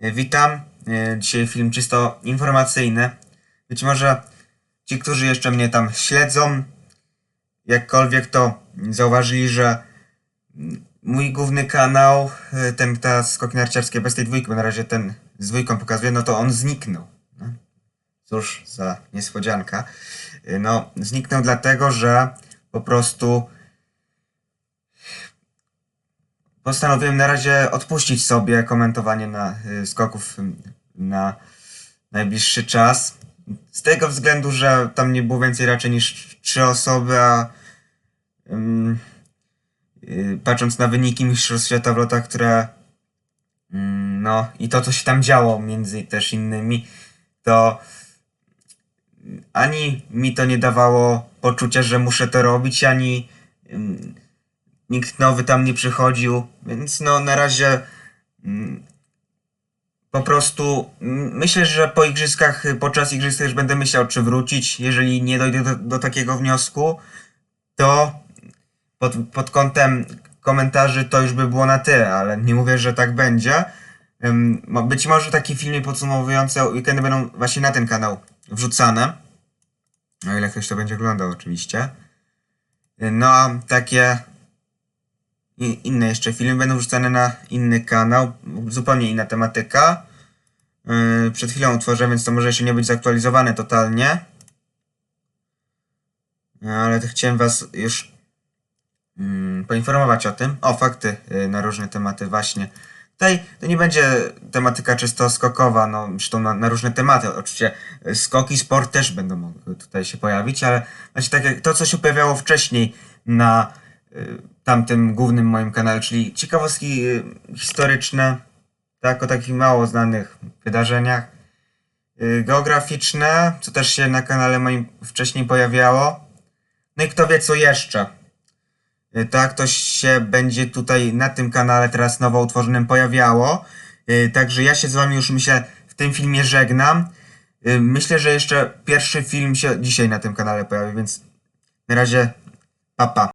E, Witam. E, Dzisiaj film czysto informacyjny. Być może ci, którzy jeszcze mnie tam śledzą, jakkolwiek to zauważyli, że mój główny kanał, e, ten ta skoki narciarskie bez tej dwójki, bo na razie ten z dwójką pokazuję, no to on zniknął. No. Cóż za niespodzianka. No, zniknął dlatego, że po prostu postanowiłem na razie odpuścić sobie komentowanie na y, skoków y, na najbliższy czas. Z tego względu, że tam nie było więcej raczej niż trzy osoby, a y, patrząc na wyniki Mistrzostw Świata w lotach, które no i to, co się tam działo między też innymi, to ani mi to nie dawało poczucia, że muszę to robić, ani nikt nowy tam nie przychodził, więc no na razie mm, po prostu mm, myślę, że po igrzyskach, podczas igrzysk też będę myślał, czy wrócić. Jeżeli nie dojdę do, do takiego wniosku, to pod, pod kątem komentarzy to już by było na tyle, ale nie mówię, że tak będzie. Być może takie filmy podsumowujące weekendy będą właśnie na ten kanał wrzucane. O ile ktoś to będzie oglądał, oczywiście. No takie i inne jeszcze filmy będą wrzucane na inny kanał, zupełnie inna tematyka. Yy, przed chwilą utworzyłem, więc to może jeszcze nie być zaktualizowane totalnie. No, ale chciałem was już mm, poinformować o tym. O, fakty yy, na różne tematy właśnie. Tutaj to nie będzie tematyka czysto skokowa, no zresztą na, na różne tematy. Oczywiście yy, skoki, sport też będą mogły tutaj się pojawić, ale właśnie tak jak to, co się pojawiało wcześniej na tamtym głównym moim kanale, czyli ciekawostki y, historyczne, tak, o takich mało znanych wydarzeniach, y, geograficzne, co też się na kanale moim wcześniej pojawiało. No i kto wie co jeszcze. Y, Tak, to się będzie tutaj na tym kanale teraz nowo utworzonym pojawiało. Y, Także ja się z wami już myślę w tym filmie żegnam. Y, Myślę, że jeszcze pierwszy film się dzisiaj na tym kanale pojawi, więc na razie papa. Pa.